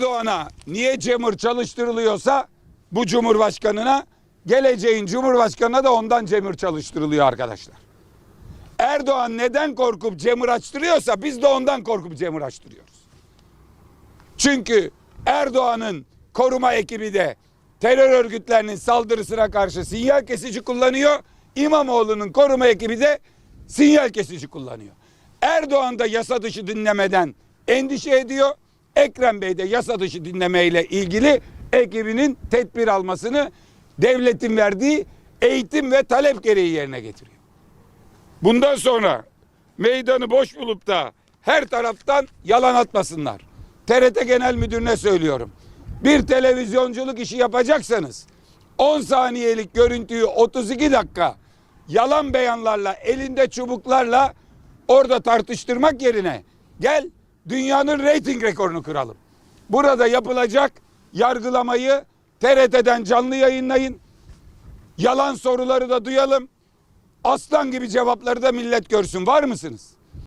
Erdoğan'a niye cemur çalıştırılıyorsa bu cumhurbaşkanına geleceğin cumhurbaşkanına da ondan cemur çalıştırılıyor arkadaşlar. Erdoğan neden korkup cemur açtırıyorsa biz de ondan korkup cemur açtırıyoruz. Çünkü Erdoğan'ın koruma ekibi de terör örgütlerinin saldırısına karşı sinyal kesici kullanıyor. İmamoğlu'nun koruma ekibi de sinyal kesici kullanıyor. Erdoğan da yasa dışı dinlemeden endişe ediyor. Ekrem Bey de yasa dışı dinlemeyle ilgili ekibinin tedbir almasını devletin verdiği eğitim ve talep gereği yerine getiriyor. Bundan sonra meydanı boş bulup da her taraftan yalan atmasınlar. TRT Genel Müdürüne söylüyorum. Bir televizyonculuk işi yapacaksanız 10 saniyelik görüntüyü 32 dakika yalan beyanlarla elinde çubuklarla orada tartıştırmak yerine gel dünyanın reyting rekorunu kıralım. Burada yapılacak yargılamayı TRT'den canlı yayınlayın. Yalan soruları da duyalım. Aslan gibi cevapları da millet görsün. Var mısınız?